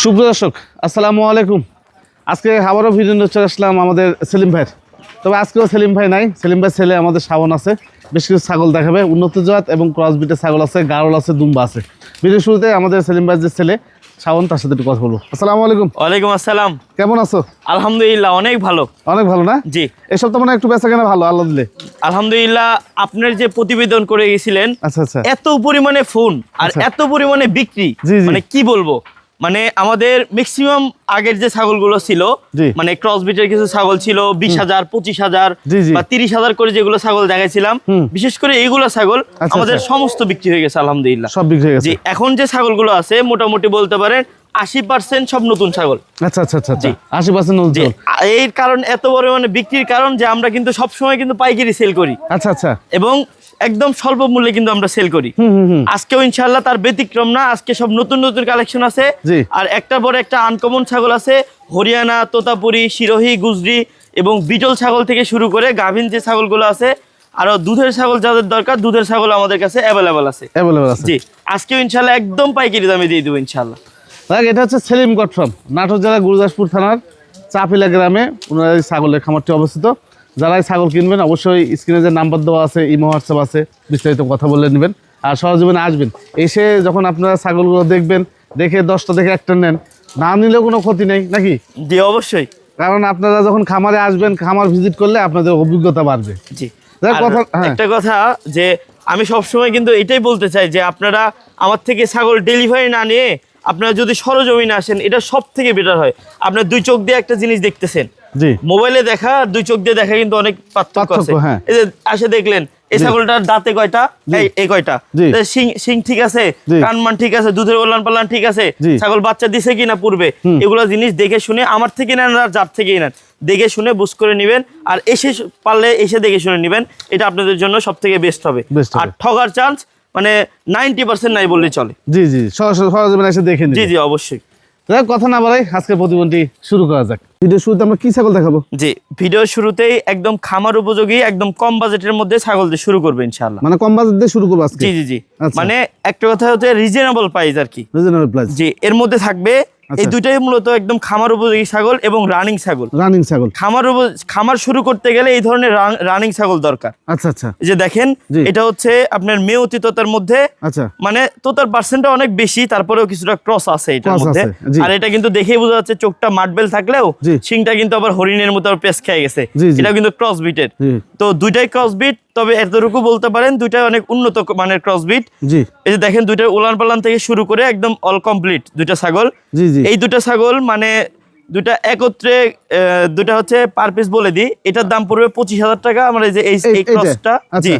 সুপ্রিয় দর্শক আসসালামু আলাইকুম। আজকে আবারও ভিডিও চলে আসলাম আমাদের সেলিম ভাইয়ের। তবে আজকেও সেলিম ভাই নাই। সেলিম ভাই ছেলে আমাদের শ্রাবণ আছে। বেশ কিছু ছাগল দেখাবে। উন্নত জাত এবং ক্রস বিটের ছাগল আছে গারল আছে দুম্বা আছে। ভিডিও শুরুতে আমাদের সেলিম ভাইয়ের যে ছেলে শ্রাবণ তার সাথে একটু কথা বলব। আসসালামু আলাইকুম। ওয়ালাইকুম আসসালাম। কেমন আছো? আলহামদুলিল্লাহ অনেক ভালো। অনেক ভালো না? জি। এসব তো মানে একটু বেচা কেনা ভালো আল্লাহ দিলে। আলহামদুলিল্লাহ আপনার যে প্রতিবেদন করে গেছিলেন আচ্ছা আচ্ছা। এত পরিমাণে ফোন আর আচ্ছা। এত পরিমাণে বিক্রি। মানে কি বলব? মানে আমাদের ম্যাক্সিমাম আগের যে ছাগলগুলো ছিল। মানে ক্রস বিটের কিছু ছাগল ছিল বিশ হাজার পঁচিশ হাজার। বা তিরিশ হাজার করে যেগুলো ছাগল দেখাইছিলাম বিশেষ করে এইগুলো ছাগল আচ্ছা, আমাদের আচ্ছা। সমস্ত বিক্রি হয়ে গেছে আলহামদুলিল্লাহ। সব বিক্রি হয়ে গেছে। এখন যে ছাগলগুলো আছে মোটামুটি বলতে পারেন আশি পার্সেন্ট সব নতুন ছাগল। আচ্ছা আচ্ছা আচ্ছা আচ্ছা। আশি পার্সেন্ট যে এর কারণ এত পরিমাণে বিক্রির কারণ যে আমরা কিন্তু সব সময় কিন্তু পাইকারি সেল করি। আচ্ছা আচ্ছা। এবং একদম স্বল্প মূল্যে কিন্তু আমরা সেল করি। আজকেও ইনশাল্লাহ তার ব্যতিক্রম না আজকে সব নতুন নতুন কালেকশন আছে। আর একটার পর একটা আনকমন ছাগল আছে হরিয়ানা তোতাপুরি সিরোহি গুজরি এবং বিটল ছাগল থেকে শুরু করে গাভিন যে ছাগলগুলো আছে আরও দুধের ছাগল যাদের দরকার দুধের ছাগল আমাদের কাছে অ্যাভেলেবল আছে। অ্যাভেলেবল আছে। জি আজকেও ইনশাল্লাহ একদম পাইকারি দামে দিয়ে দেবো ইনশাল্লাহ দেখ এটা হচ্ছে সেলিম গট ফার্ম নাটোর জেলা গুরুদাসপুর থানার চাপিলা গ্রামে ওনার ছাগলের খামারটি অবস্থিত। যারা এই ছাগল কিনবেন অবশ্যই স্ক্রিনে যে নাম্বার দেওয়া আছে ইমো হোয়াটসঅ্যাপ আছে বিস্তারিত কথা বলে নেবেন। আর সহজীবনে আসবেন। এসে যখন আপনারা ছাগলগুলো দেখবেন দেখে দশটা দেখে একটা নেন। না নিলেও কোনো ক্ষতি নেই নাকি? জি অবশ্যই। কারণ আপনারা যখন খামারে আসবেন খামার ভিজিট করলে আপনাদের অভিজ্ঞতা বাড়বে। জি। কথা- হ্যাঁ। একটা কথা যে আমি সবসময় কিন্তু এটাই বলতে চাই যে আপনারা আমার থেকে ছাগল ডেলিভারি না নিয়ে আপনারা যদি সরজমিনে আসেন এটা সব থেকে বেটার হয়। আপনার দুই চোখ দিয়ে একটা জিনিস দেখতেছেন। মোবাইলে দেখা দুই চোখ দিয়ে দেখা কিন্তু অনেক পার্থক্য আছে। হ্যাঁ। এই যে আসে দেখলেন এই ছাগলটার দাঁতে কয়টা? এই কয়টা? শিং শিং ঠিক আছে কানমান ঠিক আছে দুধের ওলান পালান ঠিক আছে ছাগল বাচ্চা দিছে কিনা পূর্বে? এগুলো জিনিস দেখে শুনে আমার থেকে নেন আর যার থেকেই নেন। দেখে শুনে বুঝ করে নেবেন আর এসে পারলে এসে দেখে শুনে নেবেন। এটা আপনাদের জন্য সব থেকে বেস্ট হবে। আর ঠগার চান্স মানে নাইনটি পার্সেন্ট নাই বললেই চলে। জি জি সরাসরি সরজমিনে দেখে জি জি অবশ্যই। দেখ কথা না বাড়াই আজকের প্রতিবন্ধী শুরু করা যাক। ভিডিও শুরুতে আমরা কি ছাগল দেখাবো? জি ভিডিও শুরুতেই একদম খামার উপযোগী একদম কম বাজেটের মধ্যে ছাগল দিয়ে শুরু করবে ইনশাআল্লাহ। মানে কম বাজেট দিয়ে শুরু করব আজকে? জি জি জি। আচ্ছা। মানে একটা কথা হচ্ছে রিজনেবল প্রাইস আর কি। রিজনেবল প্রাইস জি এর মধ্যে থাকবে এই আচ্ছা। দুইটাই মূলত একদম খামার উপযোগী ছাগল এবং রানিং ছাগল। রানিং ছাগল। খামার খামার শুরু করতে গেলে এই ধরনের রানিং ছাগল দরকার। আচ্ছা আচ্ছা। এই যে দেখেন এটা হচ্ছে আপনার মেয়তি তোতার মধ্যে আচ্ছা। মানে তোতার পার্সেন্টটা অনেক বেশি তারপরেও কিছুটা ক্রস আছে এটার মধ্যে। আর এটা কিন্তু দেখেই বোঝা যাচ্ছে চোখটা মাটবেল থাকলেও। শিংটা কিন্তু আবার হরিণের মতো পেস খেয়ে গেছে। এটা কিন্তু ক্রস বিটের। তো দুইটাই ক্রস বিট তবে এতটুকু বলতে পারেন দুইটাই অনেক উন্নত মানের ক্রস বিট জি। এই যে দেখেন দুইটার উলান পালান থেকে শুরু করে একদম অল কমপ্লিট দুইটা ছাগল। জি জি। এই দুটো ছাগল মানে দুটা একত্রে দুটা হচ্ছে পার পিস বলে দিই। এটার দাম পড়বে পঁচিশ হাজার টাকা আমার এই যে এই? ক্রসটা আচ্ছা, জি।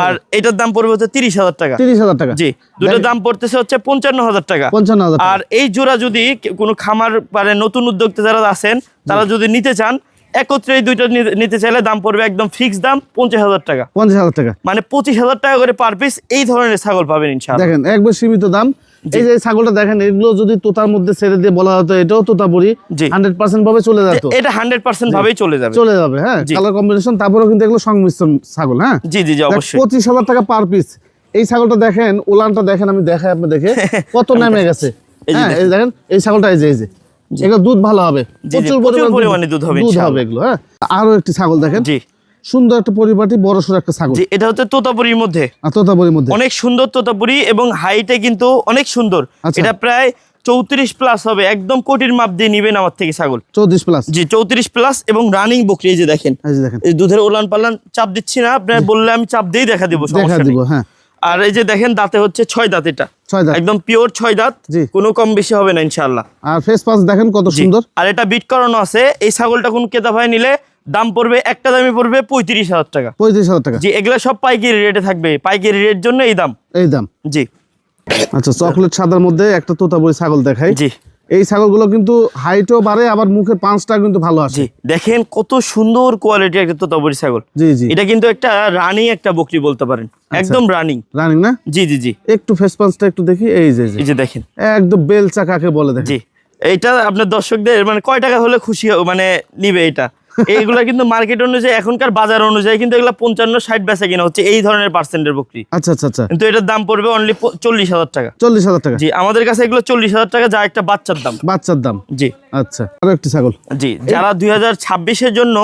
আর এটার দাম পড়বে হচ্ছে তিরিশ হাজার টাকা। তিরিশ হাজার টাকা। জি দুটোর দাম পড়তেছে হচ্ছে পঞ্চান্ন হাজার টাকা। পঞ্চান্ন হাজার আর এই জোড়া যদি কোনো খামার মানে নতুন উদ্যোক্তা যারা আছেন তারা যদি নিতে চান একত্রে এই দুইটা নিতে- নিতে চাইলে দাম পড়বে একদম ফিক্স দাম পঞ্চাশ হাজার টাকা। পঞ্চাশ হাজার টাকা। মানে পঁচিশ হাজার টাকা করে পার পিস এই ধরনের ছাগল পাবেন ইনশাআল্লাহ। দেখেন একবার সীমিত দাম এই যে ছাগলটা দেখেন এগুলো যদি তোতার মধ্যে ছেড়ে দিয়ে বলা হতো এটাও তোতাপুরি জি। হান্ড্রেড পার্সেন্ট ভাবে চলে যেত। এটা হান্ড্রেড পার্সেন্ট ভাবেই চলে যাবে। চলে যাবে হ্যাঁ কালার কম্বিনেশন তারপরেও কিন্তু এগুলো সংমিশ্রণ ছাগল হ্যাঁ? জি জি জি অবশ্যই। পঁচিশ হাজার টাকা পার পিস এই ছাগলটা দেখেন ওলানটা দেখেন আমি দেখাই আপনি দেখে কত নেমে গেছে। হ্যাঁ এই দেখেন এই ছাগলটা এই যে এই যে। এগুলো দুধ ভালো হবে। প্রচুর পরিমাণে দুধ হবে দুধ। হবে এগুলো হ্যাঁ। আরও একটি ছাগল দেখেন। জি। সুন্দর একটা পরিপাটি বড় সড়ো একটা ছাগল। এটা হচ্ছে তোতাপুরির মধ্যে। তোতাপুরির মধ্যে। অনেক সুন্দর তোতাপুরি এবং হাইটে কিন্তু অনেক সুন্দর। আচ্ছা। এটা প্রায় চৌত্রিশ প্লাস হবে একদম কোটির মাপ দিয়ে নিবেন আমার থেকে ছাগল। চৌত্রিশ প্লাস জি চৌত্রিশ প্লাস এবং রানিং বকরি এই যে দেখেন। এই দুধের ওলান পালান চাপ দিচ্ছি না আপনার বললে আমি চাপ দিয়েই দেখা দেবো দেখা দিব হ্যাঁ। আর এই যে দেখেন দাঁতে হচ্ছে ছয় দাঁত এটা। ছয় দাঁত। একদম পিওর ছয় দাঁত। কোনো কম বেশি হবে না ইনশাল্লাহ আর ফেস পাস দেখেন কত সুন্দর। আর এটা বিট করানো আছে এই ছাগলটা কোন কেতা ভাই নিলে দাম পড়বে একটা দামই পড়বে পঁয়ত্রিশ হাজার টাকা। পঁয়ত্রিশ হাজার টাকা। জি এগুলো সব পাইকারি রেটে থাকবে পাইকারি রেট জন্য এই দাম। এই দাম? জি। আচ্ছা চকলেট সাদার মধ্যে একটা তোতাপুরি ছাগল দেখাই। জি। এই ছাগলগুলো কিন্তু হাইটও বাড়ে আবার মুখের পাঁচটা কিন্তু ভালো আছে দেখেন কত সুন্দর কোয়ালিটি একটা তোতাপুরি ছাগল। জি জি। এটা কিন্তু একটা রানিং একটা বকরি বলতে পারেন। একদম রানিং। রানিং না? জি জি জি। একটু ফেস পাঁচটা একটু দেখি এই যে এই যে। দেখেন। একদম বেলচা কাকে বলে দেখেন। জি। এইটা আপনার দর্শকদের মানে কয় টাকা হলে খুশি হবে মানে নিবে এটা? এইগুলা কিন্তু মার্কেট অনুযায়ী এখনকার বাজার অনুযায়ী কিন্তু এগুলা পঞ্চান্ন ষাট বেচা কিনা হচ্ছে এই ধরনের পার্সেন্টের বকরি। আচ্ছা আচ্ছা আচ্ছা। কিন্তু এটার দাম পড়বে অনলি চল্লিশ হাজার টাকা। চল্লিশ হাজার টাকা? জি আমাদের কাছে এগুলো চল্লিশ হাজার টাকা যা একটা বাচ্চার দাম। বাচ্চার দাম? জি। আচ্ছা আরও একটি ছাগল। জি যারা দুই হাজার ছাব্বিশের জন্য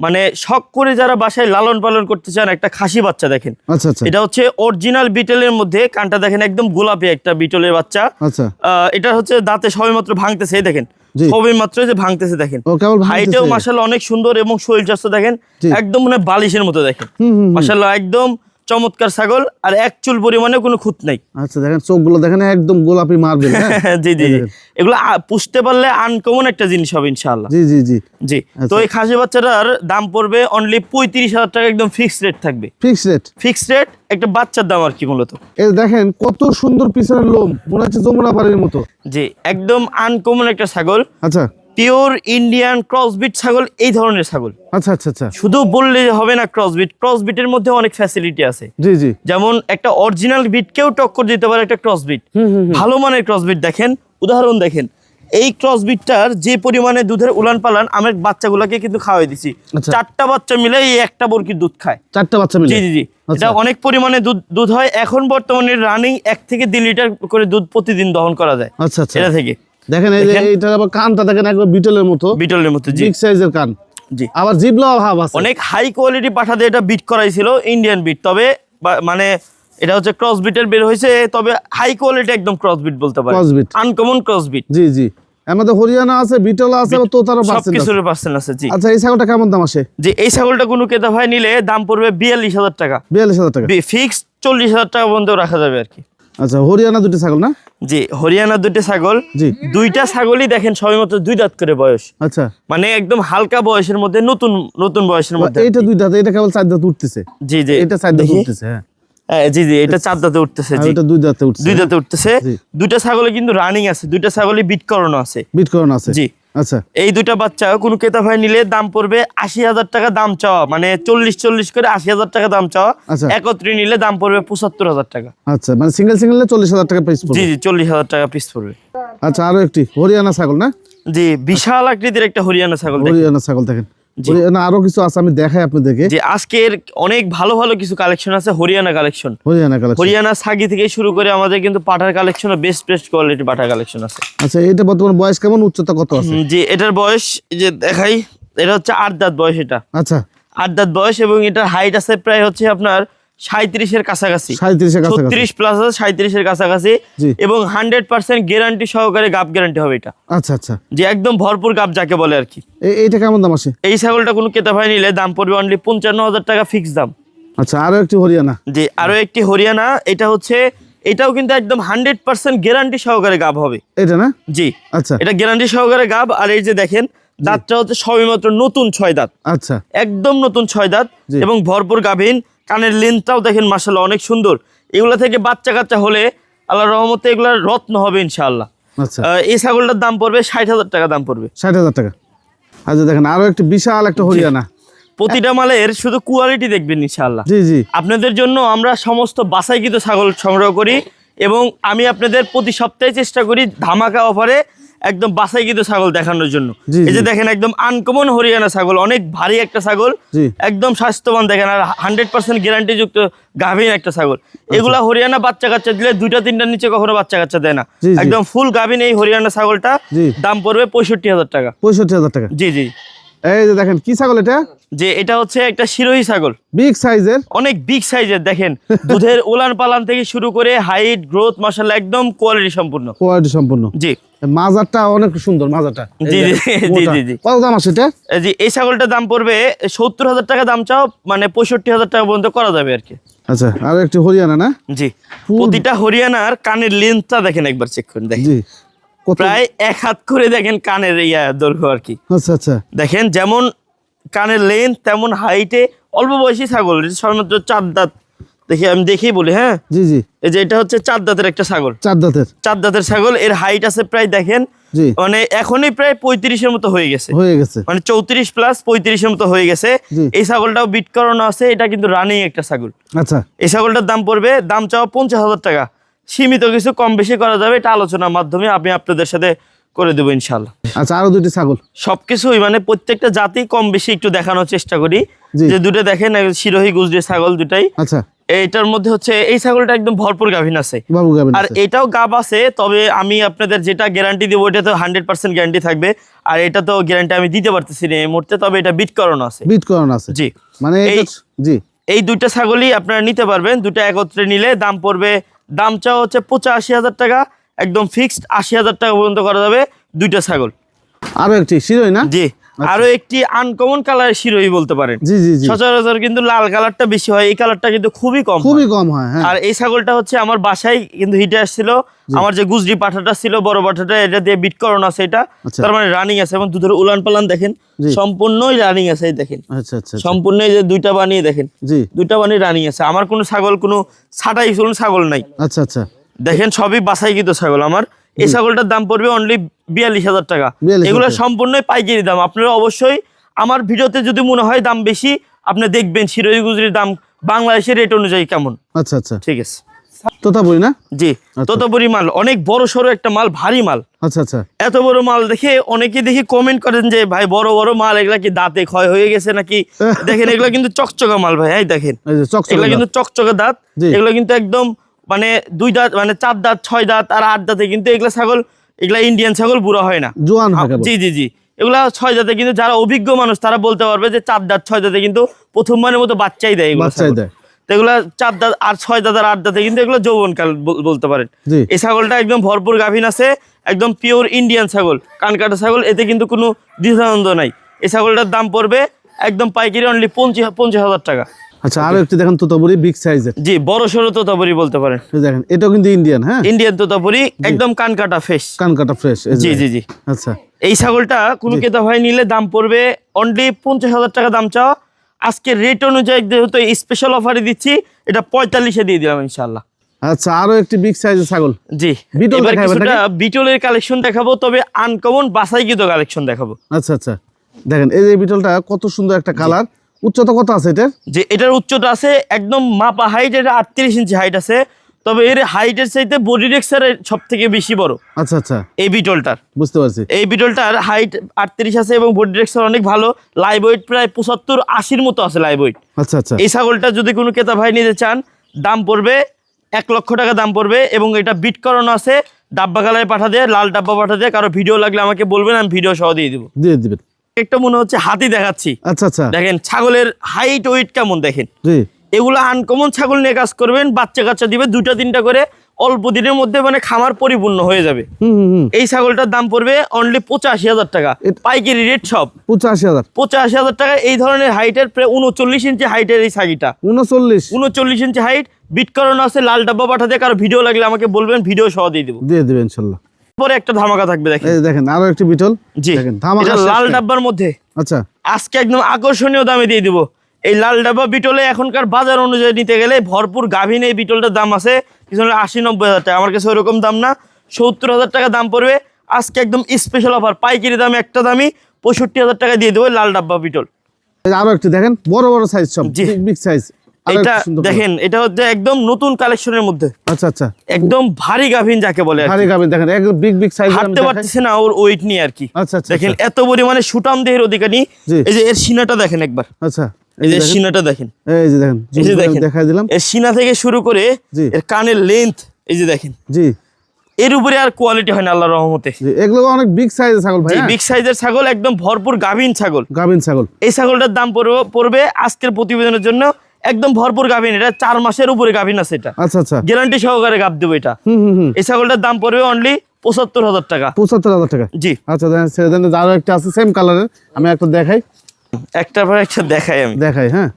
মানে শখ করে যারা বাসায় লালন পালন করতে চান একটা খাসি বাচ্চা দেখেন। আচ্ছা আচ্ছা। এটা হচ্ছে অরিজিনাল বিটেলের মধ্যে কানটা দেখেন একদম গোলাপি একটা বিটলের বাচ্চা। আচ্ছা। আহ, এটা হচ্ছে দাঁতে সবে মাত্র ভাঙতেছে দেখেন। সবে মাত্র যে ভাঙতেছে দেখেন। হাইটেও মাসাল্লাহ অনেক সুন্দর এবং শরীর স্বাস্থ্য দেখেন একদম মানে বালিশের মতো দেখেন। মাসাল্লাহ একদম চমৎকার ছাগল আর এক চুল পরিমাণে কোনো খুঁত নাই। আচ্ছা দেখেন চোখগুলো দেখেন একদম গোলাপি মার্বেল হ্যাঁ? জি জি জি। এগুলো পুষতে পারলে আনকমন একটা জিনিস হবে ইনশাআল্লাহ। জি জি জি। জি আচ্ছা। তো এই খাসি বাচ্চাটার দাম পড়বে অনলি পঁয়ত্রিশ হাজার টাকা একদম ফিক্সড রেট থাকবে। ফিক্স রেট ফিক্সড রেট একটা বাচ্চার দাম আর কি মূলত। এই দেখেন কত সুন্দর পিছনের লোম মনে হচ্ছে যমুনা পাড়ির মতো। জি একদম আনকমন একটা ছাগল। আচ্ছা। পিওর ইন্ডিয়ান ক্রসবিট ছাগল এই ধরনের ছাগল। আচ্ছা আচ্ছা আচ্ছা। শুধু বললে হবে না ক্রসবিট ক্রসবিটের মধ্যে অনেক ফ্যাসিলিটি আছে। জি জি। যেমন একটা অরিজিনাল বিট বিটকেও টক্কর দিতে পারে একটা ক্রসবিট। ভালো মানের ক্রসবিট দেখেন উদাহরণ দেখেন। এই ক্রসবিটটার যে পরিমাণে দুধের উলান পালান আমার বাচ্চাগুলোকে কিন্তু খাওয়াই দিছি। আচ্ছা। চারটা বাচ্চা মিলে এই একটা বরকির দুধ খায়। চারটা বাচ্চা মিলে? জি জি জি। আচ্ছা। এটা অনেক পরিমাণে দুধ দুধ হয়। এখন বর্তমানে রানিং এক থেকে দুই লিটার করে দুধ প্রতিদিন দহন করা যায়। আচ্ছা আচ্ছা। এটা থেকে। দেখেন এই যে। এইটার আবার কানটা দেখেন একবার বিটলের মতো। বিটলের মতো জি। বিগ সাইজের কান। জি। আবার জিবলাও ভাব আছে। অনেক হাই কোয়ালিটি পাঠা দিয়ে এটা বিট করাইছিল ইন্ডিয়ান বিট তবে মানে এটা হচ্ছে ক্রস বিটের বের হয়েছে তবে হাই কোয়ালিটি একদম ক্রস বিট বলতে পারে Cross bit। Uncommon cross bit জি। জি আমাদের হরিয়ানা আছে বিটল আছে আবার তোতারও পার্সেন্ট আছে। কিছুর পার্সেন্ট আছে জি। আচ্ছা এই ছাগলটা কেমন দাম আসে? যে এই ছাগলটা কোনো ক্রেতা ভাই নিলে দাম পড়বে বিয়াল্লিশ হাজার টাকা। বিয়াল্লিশ হাজার টাকা। ফিক্সড চল্লিশ হাজার টাকা পর্যন্ত রাখা যাবে আর কি। আচ্ছা হরিয়ানা দুটি ছাগল না? জি হরিয়ানা দুটি ছাগল। জি। দুইটা ছাগলই দেখেন সবেমাত্র দুই দাঁত করে বয়স। আচ্ছা। মানে একদম হালকা বয়সের মধ্যে নতুন নতুন বয়সের মধ্যে এটা দুই দাঁত এটা কেবল চার দাঁত উঠতেছে? জি জি। এটা চার দাঁত। উঠতেছে হ্যাঁ। হ্যাঁ, জি জি এটা চার দাঁতে উঠতেছে জি। দুই দাঁতে উঠছে দুই দাঁতে উঠতেছে। দুইটা ছাগলে কিন্তু রানিং আছে দুইটা ছাগলই বিট করানো আছে। বিট করানো আছে। জি। আচ্ছা। এই দুইটা বাচ্চা কোনো ক্রেতা ভাই নিলে দাম পড়বে আশি হাজার টাকা দাম চাওয়া মানে চল্লিশ চল্লিশ করে আশি হাজার টাকা দাম চাওয়া। আচ্ছা। একত্রে নিলে দাম পড়বে পঁচাত্তর হাজার টাকা। আচ্ছা মানে সিঙ্গেল সিঙ্গেল চল্লিশ হাজার টাকা পিস জি জি চল্লিশ হাজার টাকা পিস পড়বে। আচ্ছা আরও একটি হরিয়ানা ছাগল না? জি বিশাল আকৃতির একটা হরিয়ানা ছাগল হরিয়ানা ছাগল দেখেন। হরিয়ানা আরও কিছু আছে আমি দেখাই আপনাদেরকে। যে আজকের অনেক ভালো ভালো কিছু কালেকশন আছে হরিয়ানা কালেকশন হরিয়ানা কালেকশন হরিয়ানা সাগি থেকে শুরু করে আমাদের কিন্তু পাঠার কালেকশন বেস্ট বেস্ট কোয়ালিটি পাঠার কালেকশন আছে। আচ্ছা এটা বর্তমান বয়স কেমন? উচ্চতা কত আছে? জি এটার বয়স যে দেখাই এটা হচ্ছে আট দাঁত বয়স এটা। আচ্ছা। আট দাঁত বয়স এবং এটার হাইট আছে প্রায় হচ্ছে আপনার সাঁত্রিশের কাছাকাছি। ছত্রিশ প্লাস আছে সাঁত্রিশের কাছাকাছি। এবং হান্ড্রেড পার্সেন্ট গ্যারান্টি সহকারে গ্যারান্টি হবে এটা। আচ্ছা আচ্ছা। যে একদম ভরপুর যাকে বলে আর কি। এইটা কেমন দাম আসে? এই ছাগলটা কোনো কেতা ভাই নিলে দাম পড়বে অনলি পঞ্চান্ন হাজার টাকা ফিক্স দাম। আচ্ছা আরও একটি হরিয়ানা। আরও একটি হরিয়ানা। এটা হচ্ছে এটাও কিন্তু একদম হান্ড্রেড পার্সেন্ট গ্যারান্টি সহকারে গাব হবে। এটা না? জি। আচ্ছা। এটা গ্যারান্টি সহকারে গাব। আর এই যে দেখেন দাঁতটা হচ্ছে সবেমাত্র নতুন ছয় দাঁত। আচ্ছা। একদম নতুন ছয় দাঁত এবং ভরপুর গাভীন। কানের লেন্থটাও দেখেন মাসাল্লাহ অনেক সুন্দর। এগুলো থেকে বাচ্চা কাচ্চা হলে আল্লাহ রহমতে এগুলার রত্ন হবে ইনশাআল্লাহ। আচ্ছা। এই ছাগলটার দাম পড়বে ষাট হাজার টাকা দাম পড়বে। ষাট হাজার টাকা। আচ্ছা দেখেন আরও একটা বিশাল একটা হরিয়ানা। প্রতিটা মালের শুধু কোয়ালিটি দেখবেন ইনশাআল্লাহ। জি জি। আপনাদের জন্য আমরা সমস্ত বাসাইকৃত ছাগল সংগ্রহ করি এবং আমি আপনাদের প্রতি সপ্তাহে চেষ্টা করি ধামাকা অফারে একদম বাসাইকৃত ছাগল দেখানোর জন্য। এই যে দেখেন একদম আনকমন হরিয়ানা ছাগল অনেক ভারী একটা ছাগল একদম স্বাস্থ্যবান দেখেন আর হান্ড্রেড পার্সেন্ট গ্যারান্টিযুক্ত গাভীন একটা ছাগল। আচ্ছা। এগুলা হরিয়ানা বাচ্চা কাচ্চা দিলে দুইটা তিনটার নিচে কখনো বাচ্চা কাচ্চা দেয় না। একদম ফুল গাভীন এই হরিয়ানা ছাগলটা দাম পড়বে পঁয়ষট্টি হাজার টাকা। পঁয়ষট্টি হাজার টাকা। জি জি। এই যে দেখেন কি ছাগল এটা? যে এটা হচ্ছে একটা শিরোহী ছাগল। বিগ সাইজের অনেক বিগ সাইজের দেখেন। দুধের উলান পালান থেকে শুরু করে হাইট গ্রোথ মাসাল্লাহ একদম কোয়ালিটি সম্পূর্ণ। কোয়ালিটি সম্পূর্ণ। জি। মাজারটা অনেক সুন্দর মাজারটা। জি, জি, জি। জি, জি। কত দাম আছে এটা? এই যে এই ছাগলটার দাম পড়বে সত্তর হাজার টাকা দাম চাও মানে পঁয়ষট্টি হাজার টাকা পর্যন্ত করা যাবে আর কি। আচ্ছা আর একটি হরিয়ানা না? জি। প্রতিটা হরিয়ানার কানের লেন্থটা দেখেন একবার চেক করে দেখেন। জি। প্রায় এক হাত করে দেখেন কানের ইয়া দৈর্ঘ্য আর কি। আচ্ছা আচ্ছা। দেখেন যেমন কানের লেন্থ তেমন হাইটে অল্প বয়সী ছাগল এটা সবেমাত্র চার দাঁত। দেখি আমি দেখেই বলি হ্যাঁ? জি জি। এই যে এটা হচ্ছে চার দাঁতের একটা ছাগল। চার দাঁতের। চার দাঁতের ছাগল এর হাইট আছে প্রায় দেখেন মানে এখনই প্রায় পঁয়ত্রিশের মতো হয়ে গেছে। হয়ে গেছে। মানে চৌত্রিশ প্লাস পঁয়ত্রিশের মতো হয়ে গেছে। এই ছাগলটাও বিট করানো আছে এটা কিন্তু রানিং একটা ছাগল। আচ্ছা। এই ছাগলটার দাম পড়বে দাম চাওয়া পঞ্চাশ হাজার টাকা। সীমিত কিছু কম বেশি করা যাবে এটা আলোচনার মাধ্যমে আমি আপনাদের সাথে করে দেবো ইনশাল্লাহ। আচ্ছা আরও দুটি ছাগল। সবকিছুই মানে প্রত্যেকটা জাতি কম বেশি একটু দেখানোর চেষ্টা করি। যে দুটো দেখেন শিরোহী গুজরি ছাগল দুটাই। আচ্ছা। এইটার মধ্যে হচ্ছে এই ছাগলটা একদম ভরপুর গাভিন আছে। আর এটাও গাব আছে তবে আমি আপনাদের যেটা গ্যারান্টি দেবো এটা তো হান্ড্রেড পার্সেন্ট গ্যারান্টি থাকবে। আর এটা তো গ্যারান্টি আমি দিতে পারতেছি না এই মুহূর্তে তবে এটা বিট করানো আছে। বিট করানো আছে। জি। মানে জি। এই দুইটা ছাগলই আপনারা নিতে পারবেন দুটো একত্রে নিলে দাম পড়বে দাম চাওয়া হচ্ছে পঁচাশি হাজার টাকা একদম ফিক্সড আশি হাজার টাকা পর্যন্ত করা যাবে দুইটা ছাগল। আরও একটি শিরোই না? জি। আরও একটি আনকমন কালার শিরোই বলতে পারেন। জি জি জি। সচরাচর কিন্তু লাল কালারটা বেশি হয় এই কালারটা কিন্তু খুবই কম খুবই কম হয় হ্যাঁ। আর এই ছাগলটা হচ্ছে আমার বাসায় কিন্তু হিটে আসছিল। আমার যে গুজরি পাঠাটা ছিল বড় পাঠাটা এটা দিয়ে বিট করানো আছে এটা। আচ্ছা। তার মানে রানিং আছে এবং দুধের উলান পালান দেখেন সম্পূর্ণই রানিং আছে এই দেখেন। আচ্ছা আচ্ছা আচ্ছা। সম্পূর্ণ যে দুইটা বানিয়ে দেখেন দুইটা বানিয়ে রানিং আছে। আমার কোনো ছাগল কোনো ছাটাই কোনো ছাগল নাই। আচ্ছা আচ্ছা। দেখেন সবই বাসাই কিন্তু ছাগল আমার। এই ছাগলটার দাম পড়বে অনলি বিয়াল্লিশ হাজার টাকা। 42,000 এগুলো। সম্পূর্ণই পাইকারি দাম। আপনারা অবশ্যই আমার ভিডিওতে যদি মনে হয় দাম বেশি আপনি দেখবেন শিরোই গুজরির দাম বাংলাদেশের রেট অনুযায়ী কেমন। আচ্ছা আচ্ছা। ঠিক আছে। তোতা না? জি ততপরি মাল অনেক বড় সড়ো একটা মাল ভারী মাল। আচ্ছা আচ্ছা। এত বড় মাল দেখে অনেকে দেখি কমেন্ট করেন যে ভাই বড় বড় মাল এগুলা কি দাঁতে ক্ষয় হয়ে গেছে নাকি? দেখেন এগুলা কিন্তু চকচকা মাল ভাই এই দেখেন। এই এগুলা কিন্তু চকচকে দাঁত। এগুলো কিন্তু একদম মানে দুই দাঁত মানে চার দাঁত ছয় দাঁত আর আট দাঁতে কিন্তু এগুলা ছাগল এগুলা ইন্ডিয়ান ছাগল বুড়া হয় না। জোয়ান জি জি জি। এগুলা ছয় দাঁতে কিন্তু যারা অভিজ্ঞ মানুষ তারা বলতে পারবে যে চার দাঁত ছয় দাঁতে কিন্তু প্রথমবারের মতো বাচ্চাই দেয় বাচ্চাই দেয়। এগুলা চার দাঁত আর ছয় দাঁত আর আট দাঁতে কিন্তু এগুলো যৌবনকাল বলতে পারেন। এই ছাগলটা একদম ভরপুর গাভীন আছে একদম পিওর ইন্ডিয়ান ছাগল। কানকাটা ছাগল এতে কিন্তু কোনো দ্বিধানন্দ নাই। এই ছাগলটার দাম পড়বে একদম পাইকারি অনলি পঞ্চাশ পঞ্চাশ হাজার টাকা। আচ্ছা আরও একটি দেখেন তোতাপুরি বিগ সাইজের জি বড় সড়ো তোতাপুরি বলতে পারেন। দেখেন এটাও কিন্তু ইন্ডিয়ান হ্যাঁ? ইন্ডিয়ান তোতাপুরি একদম কানকাটা ফেস কান কাটা ফ্রেশ জি জি জি। আচ্ছা। এই ছাগলটা কোনো ক্রেতা ভাই নিলে দাম পড়বে অনলি পঞ্চাশ হাজার টাকা দাম চাও। আজকে রেট অনুযায়ী যেহেতু স্পেশাল অফারে দিচ্ছি এটা পঁয়তাল্লিশে দিয়ে দিলাম ইনশাল্লাহ আচ্ছা আরও একটি বিগ সাইজের ছাগল। জি। এবার কিছুটা বিটলের কালেকশন দেখাবো তবে আনকমন বাসাইকৃত কালেকশন দেখাবো। আচ্ছা আচ্ছা। দেখেন এই যে বিটলটা কত সুন্দর একটা কালার উচ্চতা কত আছে এটার? যে এটার উচ্চতা আছে একদম মাপা হাইট এটা আটত্রিশ ইঞ্চি হাইট আছে। তবে এর হাইটের চাইতে বডি রেক্সার সব থেকে বেশি বড়। আচ্ছা আচ্ছা। এই বিটলটার। বুঝতে পারছি। এই বিটলটার হাইট আটত্রিশ আছে এবং বডি রেক্সার অনেক ভালো। লাইভ ওয়েট প্রায় পঁচাত্তর আশির মতো আছে লাইভ ওয়েট আচ্ছা আচ্ছা। এই ছাগলটা যদি কোনো ক্রেতা ভাই নিতে চান দাম পড়বে এক লক্ষ টাকা দাম পড়বে এবং এটা বিট করানো আছে। ডাব্বা কালারে পাঠা দিয়ে লাল ডাব্বা পাঠা দিয়ে। কারও ভিডিও লাগলে আমাকে বলবেন আমি ভিডিও সহ দিয়ে দিব। দিয়ে দিবেন। একটা মনে হচ্ছে হাতি দেখাচ্ছি। আচ্ছা আচ্ছা। দেখেন ছাগলের হাইট ওয়েট কেমন দেখেন? এগুলো আনকমন ছাগল নিয়ে কাজ করবেন বাচ্চা কাচ্চা দিবে দুটা তিনটা করে অল্প দিনের মধ্যে মানে খামার পরিপূর্ণ হয়ে যাবে। এই ছাগলটার দাম পড়বে অনলি পঁচাশি হাজার টাকা। পাইকারি রেট সব। পঁচাশি হাজার। পঁচাশি হাজার টাকা এই ধরনের হাইটের প্রায় উনচল্লিশ ইঞ্চি হাইটের এই ছাগিটা। উনচল্লিশ। উনচল্লিশ ইঞ্চি হাইট বিট করানো আছে লাল ডাব্বা পাঠাতে কারও ভিডিও লাগলে আমাকে বলবেন ভিডিও সহ দিয়ে দেবো। দিয়ে দিবেন ইনশাল্লাহ। পরে একটা ধামাকা থাকবে দেখেন। এই দেখেন আরও একটি বিটল। জি দেখেন ধামাকা লাল ডাব্বার মধ্যে। আচ্ছা। আজকে একদম আকর্ষণীয় দামে দিয়ে দিব। এই লাল ডাব্বা বিটলে এখনকার বাজার অনুযায়ী নিতে গেলে ভরপুর গাভিন এই বিটলটার দাম আছে কিছু আশি নব্বই হাজার টাকা। আমার কাছে ওরকম দাম না। সত্তর হাজার টাকা দাম পড়বে। আজকে একদম স্পেশাল অফার পাইকারি দামে একটা দামি পঁয়ষট্টি হাজার টাকা দিয়ে দেবো লাল ডাব্বা বিটল। আরও একটি দেখেন বড় বড় সাইজ সব। বিগ সাইজ এটা দেখেন এটা হচ্ছে একদম নতুন কালেকশনের মধ্যে। আচ্ছা আচ্ছা। একদম ভারী গাভিন যাকে বলে ভারী গাবেন দেখেন একদম বিগ বিগ সাইজ হাঁটতে পারতেছে না ওর ওয়েট নিয়ে আর কি। আচ্ছা আচ্ছা দেখেন এত পরিমাণে সুটাম দেহের অধিকারী। এই যে এর সিনাটা দেখেন একবার। আচ্ছা এই যে সিনাটা দেখেন। এই যে দেখেন এই যে দেখেন। দেখাই দিলাম। এর সিনা থেকে শুরু করে। এর কানের লেন্থ এই যে দেখেন। জি। এর উপরে আর কোয়ালিটি হয় না আল্লাহর রহমতে। এগুলো অনেক বিগ সাইজের ছাগল ভাই হ্যাঁ? বিগ সাইজের ছাগল একদম ভরপুর গাভিন ছাগল। গাভিন ছাগল। এই ছাগলটার দাম পড়বে পড়বে আজকের প্রতিবেদনের জন্য একদম ভরপুর গাভীন এটা চার মাসের উপরে গাভীন আছে এটা। আচ্ছা আচ্ছা। গ্যারান্টি সহকারে গাভ দেবো এটা। এই ছাগলটার দাম পড়বে অনলি পঁচাত্তর হাজার টাকা। পঁচাত্তর হাজার টাকা? জি। আচ্ছা আরও একটা আছে সেম কালারের আমি একটা দেখাই। একটার পর একটা দেখাই আমি। দেখাই হ্যাঁ?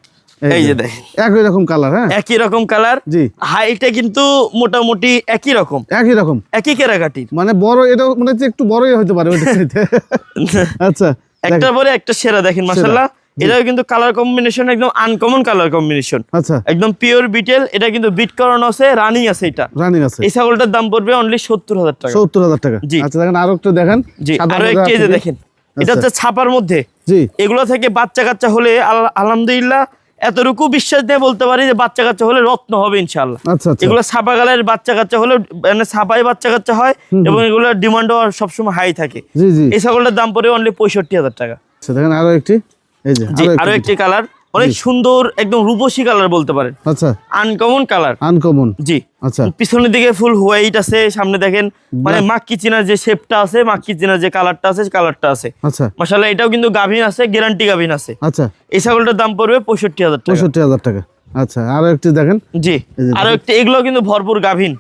এই যে দেখেন। একই রকম কালার হ্যাঁ? একই রকম কালার জি। হাইটে কিন্তু মোটামুটি একই রকম। একই রকম। একই কেরাকাটির। মানে বড় এটা মনে হচ্ছে একটু বড়ই হতে পারে আচ্ছা। একটার পরে একটা সেরা দেখেন মাসাল্লাহ এটাও কিন্তু কালার কম্বিনেশন একদম আনকমন কালার কম্বিনেশন আচ্ছা। একদম পিওর বিটেল এটা কিন্তু বিট করানো আছে রানিং আছে এটা। রানিং আছে। এই ছাগলটার দাম পড়বে অনলি সত্তর হাজার টাকা। সত্তর হাজার টাকা। জি। আচ্ছা দেখেন আরও একটা দেখেন। জি আরও একটি এই দেখেন এটা আচ্ছা। হচ্ছে ছাপার মধ্যে। জি। এগুলো থেকে বাচ্চা কাচ্চা হলে আলহামদুলিল্লাহ এতটুকু বিশ্বাস দিয়ে বলতে পারি যে বাচ্চা কাচ্চা হলে রত্ন হবে ইনশাল্লাহ আচ্ছা আচ্ছা। এগুলো ছাপা গালের বাচ্চা কাচ্চা হলে মানে ছাপাই বাচ্চা কাচ্চা হয় এবং এগুলোর ডিমান্ডও সবসময় হাই থাকে। জি জি। এই ছাগলটার দাম পড়ে অনলি পঁয়ষট্টি হাজার টাকা। আচ্ছা দেখেন আরও একটি। জি আরও একটি কালার অনেক সুন্দর একদম রূপসী কালার বলতে পারেন। আচ্ছা। Uncommon colour. আনকমন জি। আচ্ছা। পিছনের দিকে ফুল হোয়াইট আছে সামনে দেখেন মানে মাক্কি চিনার যে শেপটা আছে মাক্কি চিনার যে কালারটা আছে কালারটা আছে। আচ্ছা। মাসাল্লাহ এটাও কিন্তু গাভিন আছে গ্যারান্টি গাভিন আছে। আচ্ছা। এই ছাগলটার দাম পড়বে পঁয়ষট্টি হাজার টাকা। পঁয়ষট্টি হাজার টাকা। আচ্ছা আরও একটি দেখেন। জি। আরও একটি এগুলো কিন্তু ভরপুর গাভিন।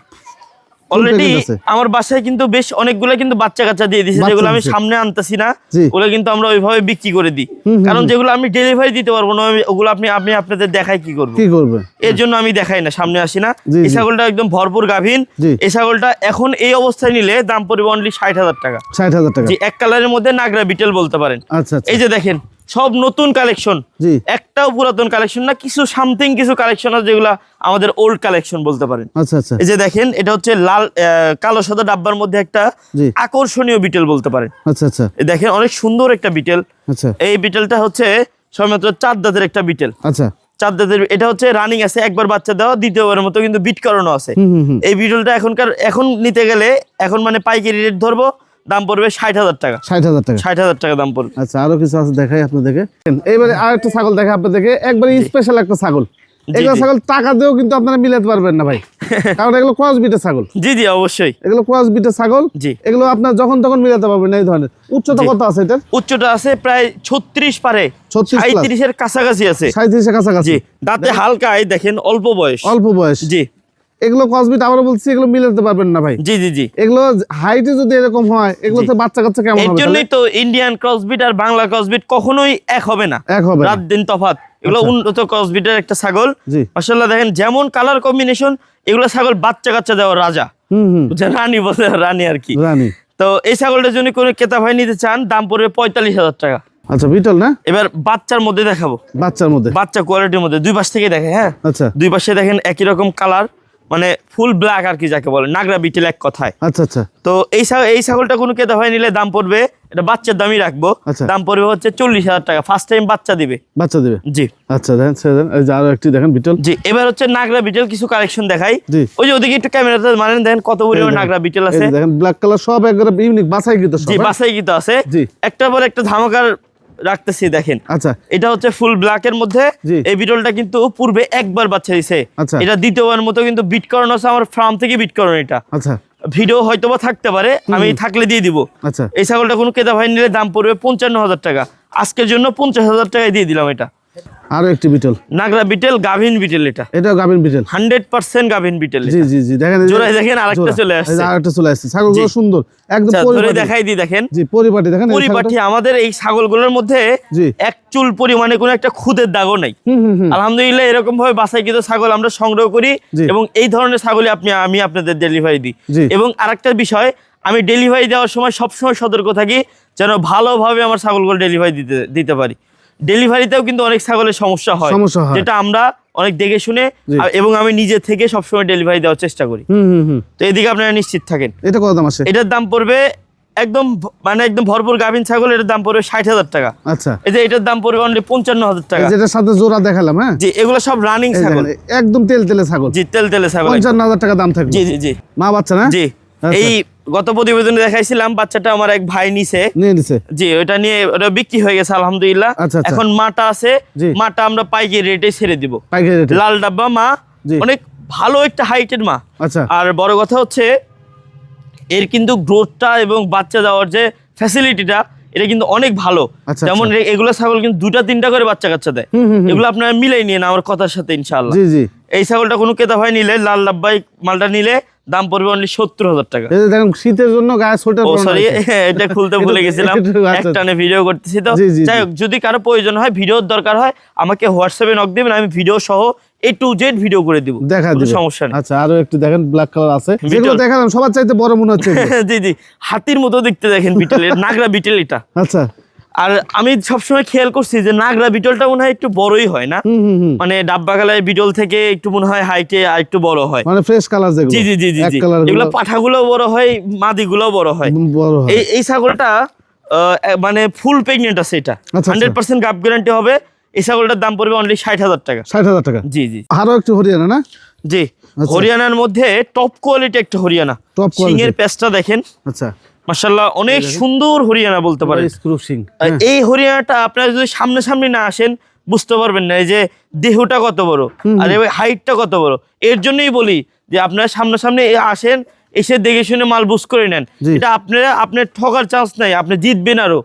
অলরেডি আমার বাসায় কিন্তু বেশ অনেকগুলো কিন্তু বাচ্চা কাচ্চা দিয়ে বাচ্চা যেগুলো আমি সামনে আনতেছি না ওগুলো কিন্তু আমরা ওইভাবে বিক্রি করে দিই। কারণ যেগুলো আমি ডেলিভারি দিতে পারব না ওগুলো আপনি আপনি আপনাদের দেখাই কি করব। কি করবে? এর জন্য আমি দেখাই না সামনে আসি না। এই ছাগলটা একদম ভরপুর গাভিন। এই ছাগলটা এখন এই অবস্থায় নিলে দাম পড়বে অনলি ষাট হাজার টাকা। ষাট হাজার টাকা। এক কালারের মধ্যে নাগরা বিটেল বলতে পারেন। আচ্ছা আচ্ছা। এই যে দেখেন সব নতুন কালেকশন একটাও পুরাতন কালেকশন না কিছু সামথিং কিছু কালেকশন আছে যেগুলো আমাদের ওল্ড কালেকশন বলতে পারেন। আচ্ছা আচ্ছা। এই যে দেখেন এটা হচ্ছে লাল কালো সাদা ডাব্বার মধ্যে একটা আকর্ষণীয় বিটেল বলতে পারেন। আচ্ছা আচ্ছা। এই দেখেন অনেক সুন্দর একটা বিটেল আচ্ছা। এই বিটেলটা হচ্ছে সবেমাত্র চার দাঁতের একটা বিটেল আচ্ছা। চার দাঁতের এটা হচ্ছে রানিং আছে একবার বাচ্চা দেওয়া দ্বিতীয়বারের মতো কিন্তু বিট করানো আছে। এই বিটলটা এখনকার এখন নিতে গেলে এখন মানে পাইকারি রেট ধরবো দাম পড়বে ষাট হাজার টাকা। ষাট হাজার টাকা। ষাট হাজার টাকা দাম পড়বে। আচ্ছা আরও কিছু আছে দেখাই আপনাদেরকে। এইবারে আর একটা ছাগল দেখা আপনাদেরকে। একবারে স্পেশাল একটা ছাগল। এগুলো জি। ছাগল টাকা দিয়েও কিন্তু আপনারা মিলাতে পারবেন না ভাই। কারণ এগুলো ক্রস বিটের ছাগল। জি জি অবশ্যই। এগুলো ক্রস বিটের ছাগল। জি। এগুলো আপনার যখন তখন মিলাতে পারবেন এই ধরনের। উচ্চতা কত আছে আছে প্রায় ছত্রিশ পারে। 36 plus? কাছাকাছি আছে। কাছাকাছি। দাঁতে হালকায় দেখেন অল্প বয়স। অল্প বয়স। জি। এগুলো ক্রস বিট আবার বলছি এগুলো মিলাতে পারবেন না ভাই। জি জি জি। এগুলো হাইটে যদি এরকম হয় এগুলো তো বাচ্চা কাচ্চা কেমন এর হবে জন্যই তো ইন্ডিয়ান ক্রসবিট আর বাংলা ক্রসবিট কখনোই এক হবে না? এক হবে রাত দিন তফাৎ। এগুলো আচ্ছা। উন্নত ক্রসবিটের একটা ছাগল। জি। মাসাল্লাহ দেখেন যেমন কালার কম্বিনেশন এগুলো ছাগল বাচ্চা কাচ্চা দেওয়ার রাজা। হুম হুম? রানী বলে রানী আর কি। রানী। তো এই ছাগলটার জন্য কোনো ক্রেতা ভাই নিতে চান দাম পড়বে পঁয়তাল্লিশ হাজার টাকা। আচ্ছা বিটল না? এবার বাচ্চার মধ্যে দেখাবো। বাচ্চার মধ্যে। বাচ্চা কোয়ালিটির মধ্যে। দুই পাশ থেকে দেখে হ্যাঁ? আচ্ছা। দুই পাশে দেখেন একই রকম কালার মানে ফুল ব্ল্যাক আর কি যাকে বলে নাগরা বিটেল এক কথায়। আচ্ছা আচ্ছা। তো এই এই ছাগলটা কোনো ক্রেতা হয় নিলে দাম পড়বে এটা বাচ্চার দামই রাখব আচ্ছা। দাম পড়বে হচ্ছে চল্লিশ হাজার টাকা ফার্স্ট টাইম বাচ্চা দিবে। বাচ্চা দেবে? জি। আচ্ছা দেখেন এই যে আরও একটি দেখেন বিটল। জি এবার হচ্ছে নাগরা বিটেল কিছু কালেকশন দেখাই। ওই যে ওদিকে একটু ক্যামেরাতে মানেন দেখেন কত পরিমাণ নাগরা বিটেল আছে। দেখেন ব্ল্যাক কালার সব একবারে ইউনিক বাছাই কিন্তু সব জি হ্যাঁ? বাসাই কিন্তু আছে। জি। একটা পর একটা ধামাকার রাখতেছি দেখেন। আচ্ছা। এটা হচ্ছে ফুল ব্ল্যাক এর মধ্যে। এই বিটলটা কিন্তু পূর্বে একবার বাচ্চা দিছে। আচ্ছা। এটা দ্বিতীয়বার মতো কিন্তু বিট করানো আছে আমার ফার্ম থেকে বিট করানো এটা। আচ্ছা। ভিডিও হয়তো বা থাকতে পারে আমি থাকলে দিয়ে দিব। আচ্ছা। এই ছাগলটা কোনো কেদা ভাই নিলে দাম পড়বে পঞ্চান্ন হাজার টাকা। আজকের জন্য পঞ্চাশ হাজার টাকায় দিয়ে দিলাম এটা। আরও একটি বিটল। নাগরা বিটেল গাভিন বিটেল এটা। এটাও গাভিন বিটল। হান্ড্রেড পার্সেন্ট গাভিন বিটেল জি জি জি দেখেন জোড়ায় দেখেন আরেকটা চলে আসছে। আরেকটা চলে আসছে। ছাগলগুলো। সুন্দর একদম আচ্ছা, পরিপাটি। দেখাই দিই দেখেন। জি পরিপাটি দেখেন পরিপাটি আমাদের এই ছাগলগুলোর মধ্যে জি। এক চুল পরিমাণে কোনো একটা খুদের দাগও নাই। হুম হুম হুম। আলহামদুলিল্লাহ এরকম ভাবে বাসায় কিন্তু ছাগল আমরা সংগ্রহ করি এবং এই ধরনের ছাগলই আপনি আমি আপনাদের ডেলিভারি দিই। এবং আরেকটা বিষয় আমি ডেলিভারি দেওয়ার সময় সবসময় সতর্ক থাকি যেন ভালোভাবে আমার ছাগলগুলো ডেলিভারি দিতে দিতে পারি। ডেলিভারিতেও কিন্তু অনেক ছাগলের সমস্যা হয়। যেটা আমরা অনেক দেখে শুনে এবং আমি নিজে থেকে সবসময় ডেলিভারি দেওয়ার চেষ্টা করি। তো এদিকে আপনারা নিশ্চিত থাকেন। এটা কত দাম আছে? এটার দাম পড়বে একদম মানে একদম ভরপুর গাভিন ছাগল এটার দাম পড়বে ষাট হাজার টাকা। আচ্ছা। এই যে এটার দাম পড়বে অনলি পঞ্চান্ন হাজার টাকা। যেটার সাথে জোড়া দেখালাম হ্যাঁ? জি এগুলো সব রানিং ছাগল। একদম তেল তেলে ছাগল। জি তেল তেলে ছাগল। পঞ্চান্ন হাজার টাকা দাম থাকবে। জি জি জি। মা বাচ্চা না? জি। আচ্ছা। এই গত প্রতিবেদনে দেখাইছিলাম বাচ্চাটা আমার এক ভাই নিছে। জি ওটা নিয়ে ওটা বিক্রি হয়ে গেছে আলহামদুলিল্লাহ। আচ্ছা, আচ্ছা। এখন মাটা আছে মাটা আমরা পাইকারি রেটে ছেড়ে দিব। লাল ডাব্বা মা। অনেক ভালো একটা হাইটের মা। আচ্ছা। আর বড় কথা হচ্ছে এর কিন্তু গ্রোথটা এবং বাচ্চা দেওয়ার যে ফ্যাসিলিটিটা এটা কিন্তু অনেক ভালো। যেমন এগুলো ছাগল কিন্তু দুটা তিনটা করে বাচ্চা কাচ্চা দেয়। এগুলো আপনারা মিলাই নিয়ে না আমার কথার সাথে ইনশাআল্লাহ। জি জি। এই ছাগলটা কোনো ক্রেতা ভাই নিলে লাল ডাব্বাই মালটা নিলে দাম পড়বে অনলি সত্তর হাজার টাকা। দেখেন শীতের জন্য গায়ে সোয়েটার ও সরি এটা খুলতে ভুলে গেছিলাম। আচ্ছা। একটানে ভিডিও করতেছি তো। যাই হোক যদি কারও প্রয়োজন হয় ভিডিওর দরকার হয় আমাকে হোয়াটসঅ্যাপে নক দিবেন আমি ভিডিও সহ এ টু জেড ভিডিও করে দিব। দেখা কোনো সমস্যা নেই। আচ্ছা আরও একটু দেখেন ব্ল্যাক কালার আছে। বিটল। যেগুলো দেখালাম সবার চাইতে বড় মনে হচ্ছে এগুলো। জি জি হাতির মতো দেখতে দেখেন বিটেল নাগরা বিটেল এটা। আচ্ছা। আর আমি সবসময় খেয়াল করছি যে নাগরা বিটলটা মনে হয় একটু বড়ই হয় না? মানে ডাব্বা কালার বিটল থেকে একটু মনে হয় হাইটে আর একটু বড় হয়। মানে ফ্রেশ কালার যেগুলো। জি জি জি জি এগুলো পাঠাগুলো বড় হয় মাদিগুলো বড় হয়। বড় হয়। এই এই ছাগলটা মানে ফুল প্রেগনেন্ট আছে এটা। হান্ড্রেড পার্সেন্ট গাপ গ্যারান্টি হবে। এই ছাগলটার দাম পড়বে অনলি ষাট হাজার টাকা। ষাট হাজার টাকা? জি জি। আরও একটু হরিয়ানা না? জি। আচ্ছা। হরিয়ানার মধ্যে টপ কোয়ালিটি একটা হরিয়ানা। Top quality। সিংয়ের প্যাচটা দেখেন। আচ্ছা। মাশাল্লাহ অনেক সুন্দর হরিয়ানা বলতে পারেন। আর এই হরিয়ানাটা আপনারা যদি সামনে সামনে না আসেন বুঝতে পারবেন না এই যে দেহটা কত বড় আর এই হাইটটা কত বড়। এর জন্যই বলি যে আপনারা সামনে সামনে আসেন এসে দেখে শুনে মাল বুঝ করে নেন। এটা আপনারা আপনার ঠকার চান্স নাই আপনি জিতবেন আরও।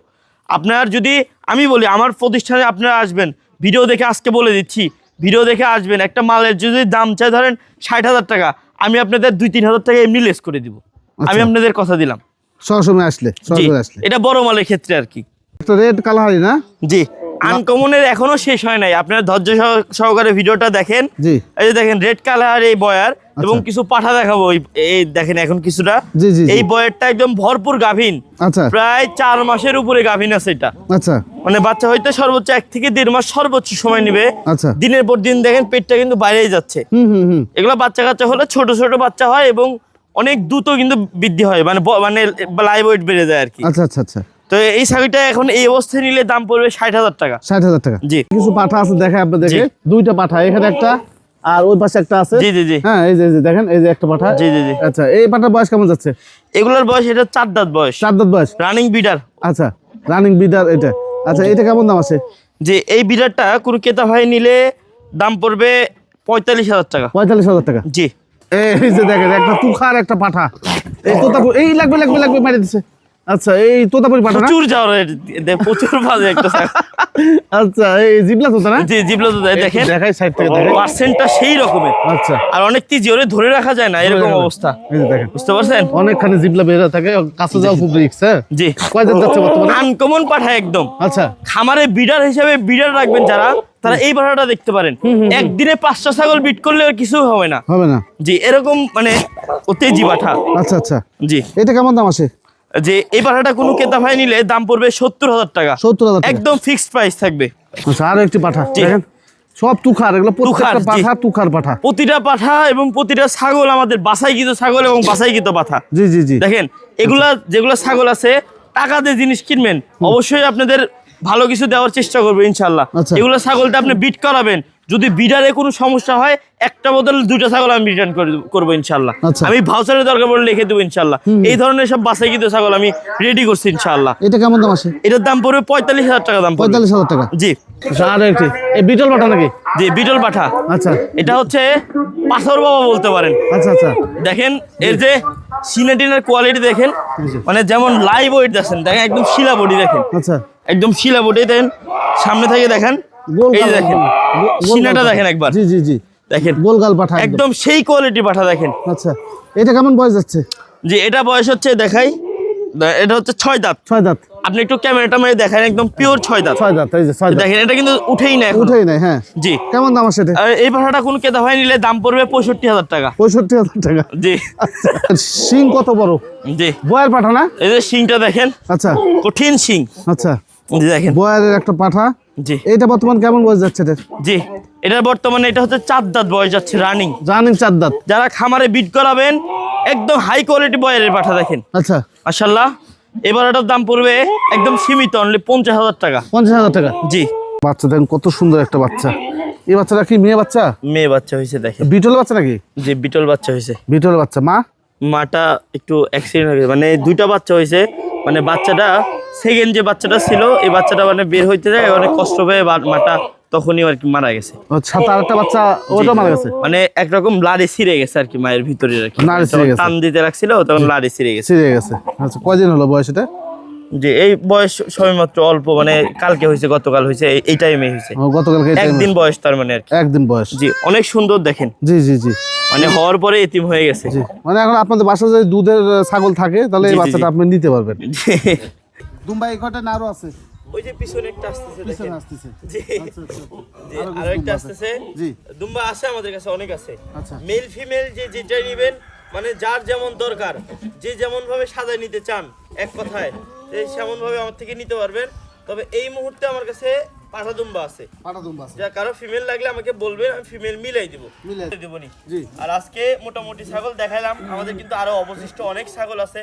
আপনার যদি আমি বলি আমার প্রতিষ্ঠানে আপনারা আসবেন ভিডিও দেখে আজকে বলে দিচ্ছি ভিডিও দেখে আসবেন একটা মালের যদি দাম চাই ধরেন ষাট হাজার টাকা আমি আপনাদের দুই তিন হাজার টাকা এমনি লেস করে দিব। আমি আচ্ছা। আপনাদের কথা দিলাম। আসলে সরাসরি আসলে। এটা বড় মালের ক্ষেত্রে আর কি। রেড না? জি আনকমনের এখনও শেষ হয় নাই। আপনারা ধৈর্য সহকারে ভিডিওটা দেখেন। জি। এই যে দেখেন রেড কালার এই বয়ার এবং কিছু পাঠা দেখাবো। এই- দেখেন এখন কিছুটা। জি, জি, জি। এই বয়ারটা একদম ভরপুর গাভিন। আচ্ছা। প্রায় চার মাসের উপরে গাভিন আছে এটা। আচ্ছা। মানে বাচ্চা হইতে সর্বোচ্চ এক থেকে দেড় মাস সর্বোচ্চ সময় নেবে। আচ্ছা। দিনের পর দিন দেখেন পেটটা কিন্তু বাইরেই যাচ্ছে। হুম হুম হুম। এগুলো বাচ্চা কাচ্চা হলে ছোট ছোট বাচ্চা হয় এবং অনেক দ্রুত কিন্তু বৃদ্ধি হয় মানে মানে লাইভ ওয়েট বেড়ে যায় আর কি আচ্ছা আচ্ছা আচ্ছা। তো এই শাড়িটা এখন এই অবস্থায় নিলে দাম পড়বে ষাট হাজার টাকা। ষাট হাজার টাকা। জি। কিছু পাঠা আছে দেখে আপনাদেরকে। দুইটা পাঠা এখানে একটা আর ওই পাশে একটা আছে। জি জি জি। হ্যাঁ এই যে এই যে দেখেন এই যে একটা পাঠা। জি জি জি। আচ্ছা এই পাঠার বয়স কেমন যাচ্ছে? এগুলোর বয়স এটা চার দাঁত বয়স। চার দাঁত বয়স? রানিং বিডার আচ্ছা রানিং বিডার এটা। আচ্ছা এটা কেমন দাম আছে? যে এই বিডারটা কোনো ক্রেতা ভাই নিলে দাম পড়বে পঁয়তাল্লিশ হাজার টাকা। পঁয়তাল্লিশ হাজার টাকা। জি। এই যে দেখেন একটা তুখার একটা পাঠা। এই তোতাপুর এই লাগবে লাগবে লাগবে মারি দিছে। আচ্ছা এই তোতাপুরি পাঠা প্রচুর যাওয়ার প্রচুর বাজে একটা আচ্ছা এই জিবলা তোতা না? জি জিবলো তো দেয়, দেখেন। দেখাই সাইড থেকে দেখাই। পার্সেন্টটা সেই রকমের। আচ্ছা। আর অনেক তিজি ওরে ধরে রাখা যায় না এরকম অবস্থা। এই যে দেখেন। বুঝতে পারছেন? অনেকখানি জিবলা বেরা থাকে কাছে যাওয়া খুব হ্যাঁ? জি। কয় যাচ্ছে বর্তমানে? আনকমন পাঠায় একদম। আচ্ছা। খামারে বিডার হিসেবে বিডার রাখবেন যারা তারা এই পাঠাটা দেখতে পারেন। একদিনে পাঁচটা ছাগল বিট করলে কিছু হবে না। হবে না। জি এরকম মানে তেজি পাঠা। আচ্ছা আচ্ছা। জি। এটা কেমন দাম আছে? যে এই পাঠাটা কোনো ক্রেতা ভাই নিলে দাম পড়বে সত্তর হাজার টাকা। সত্তর হাজার একদম ফিক্সড প্রাইস থাকবে। আচ্ছা আরও একটি পাঠা। দেখেন সব তুখার এগুলো প্রত্যেকটা পাঠা তুখার পাঠা। প্রতিটা পাঠা এবং প্রতিটা ছাগল আমাদের বাসাইকৃত ছাগল এবং বাসাইকৃত পাঠা। জি জি জি। দেখেন এগুলা যেগুলো ছাগল আছে টাকা দিয়ে জিনিস কিনবেন। অবশ্যই আপনাদের ভালো কিছু দেওয়ার চেষ্টা করব ইনশাল্লাহ আচ্ছা। এগুলো ছাগলটা আপনি বিট করাবেন। যদি বিডারে কোনো সমস্যা হয় একটা বদলে দুইটা ছাগল আমি রিটার্ন করব ইনশাল্লাহ আচ্ছা। আমি ভাউচারের দরকার পড়লে লিখে দেবো ইনশাল্লাহ এই ধরনের সব বাসাইকৃত ছাগল আমি রেডি করছি ইনশাল্লাহ এটা কেমন দাম আছে? এটার দাম পড়বে পঁয়তাল্লিশ হাজার টাকা দাম পঁয়তাল্লিশ হাজার টাকা। জি। আচ্ছা একটি। এই বিটল পাঠা নাকি? জি বিটল পাঠা। আচ্ছা। এটা হচ্ছে পাথর বাবা বলতে পারেন। আচ্ছা আচ্ছা। দেখেন এর যে সিনেটিনের কোয়ালিটি দেখেন মানে যেমন লাইভ ওয়েট দেখেন দেখেন একদম শিলা বডি দেখেন। আচ্ছা। একদম শিলা বডি দেখেন সামনে থেকে দেখেন এই দেখেন গাল দেখেন একবার। জি জি জি। দেখেন গোলগাল পাঠা একদম। সেই কোয়ালিটি পাঠা দেখেন। আচ্ছা এটা কেমন বয়স যাচ্ছে যে এটা বয়স হচ্ছে দেখাই এটা হচ্ছে ছয় দাঁত। ছয় দাঁত। আপনি একটু ক্যামেরাটা মেরে দেখেন একদম পিওর ছয় দাঁত। ছয় দাঁত এই যে ছয় দাঁত। দেখেন এটা কিন্তু উঠেই না উঠেই নাই হ্যাঁ। জি। কেমন দাম আছে এটা? আর এই পাঠাটা কোন কেদা ভাই নিলে দাম পড়বে পঁয়ষট্টি হাজার টাকা। পঁয়ষট্টি হাজার টাকা। জি। আচ্ছা শিং কত বড়? জি। বয়ের পাঠা না? এই যে শিংটা দেখেন আচ্ছা। কঠিন শিং। আচ্ছা। জি দেখেন। বয়ের একটা পাঠা। জি। এইটা বর্তমান কেমন বয়স যাচ্ছে এটার জি এটার বর্তমানে এটা হচ্ছে চার দাঁত বয়স যাচ্ছে রানিং রানিং চার দাঁত। যারা খামারে বিট করাবেন একদম হাই কোয়ালিটি পাঠা দেখেন। আচ্ছা। মাশাল্লাহ এবার এটার দাম পড়বে একদম সীমিত অনলি পঞ্চাশ হাজার টাকা। পঞ্চাশ হাজার টাকা? জি। বাচ্চা দেখেন কত সুন্দর একটা বাচ্চা। এই বাচ্চাটা কি মেয়ে বাচ্চা? মেয়ে বাচ্চা হয়েছে দেখেন। বিটল বাচ্চা নাকি? যে বিটল বাচ্চা হয়েছে। বিটল বাচ্চা। মা? মাটা একটু অ্যাক্সিডেন্ট হয়ে গেছে মানে দুইটা বাচ্চা হয়েছে। মানে বাচ্চাটা সেকেন্ড যে বাচ্চাটা ছিল এই বাচ্চাটা মানে বের হইতে যায় অনেক কষ্ট পেয়ে মাটা তখনই আর কি মারা গেছে। আচ্ছা তার একটা বাচ্চা ওটা মারা গেছে? মানে একরকম লাড়ি ছিঁড়ে গেছে আর কি মায়ের ভিতরে আর কি। টান দিতে রাখছিল তখন লাড়ি ছিঁড়ে গেছে। ছিঁড়ে গেছে। আচ্ছা কয়দিন হলো বয়স এটা? যে এই বয়স সবেমাত্র অল্প মানে কালকে হয়েছে গতকাল হয়েছে এই- টাইমে হয়েছে। গতকালকে। একদিন বয়স তার মানে একদিন বয়স। জি অনেক সুন্দর দেখেন। জি জি জি। মানে হওয়ার পরে এতিম হয়ে গেছে। মানে এখন আপনাদের বাসায় যদি দুধের ছাগল থাকে তাহলে এই বাচ্চাটা আপনি নিতে পারবেন। দুম্বাই ঘটে না আরও আছে। ওই যে পিছনে একটা আসতেছে আসতেছে। জি। জি একটা আসতেছে। জি। দুম্বা আছে আমাদের কাছে অনেক আছে। আচ্ছা। মেল ফিমেল যে যেটাই নেবেন মানে যার যেমন দরকার যে যেমন ভাবে সাজায় নিতে চান এক কথায়। যে সেমনভাবে আমার থেকে নিতে পারবেন। তবে এই মুহূর্তে আমার কাছে পাঠা দুম্বা আছে। পাটা দুম্বা আছে। যা কারও ফিমেল লাগলে আমাকে বলবেন আমি ফিমেল মিলাই দিব। মিলাই দেবনি জি। আর আজকে মোটামুটি ছাগল দেখাইলাম। আমাদের কিন্তু আরও অবশিষ্ট অনেক ছাগল আছে।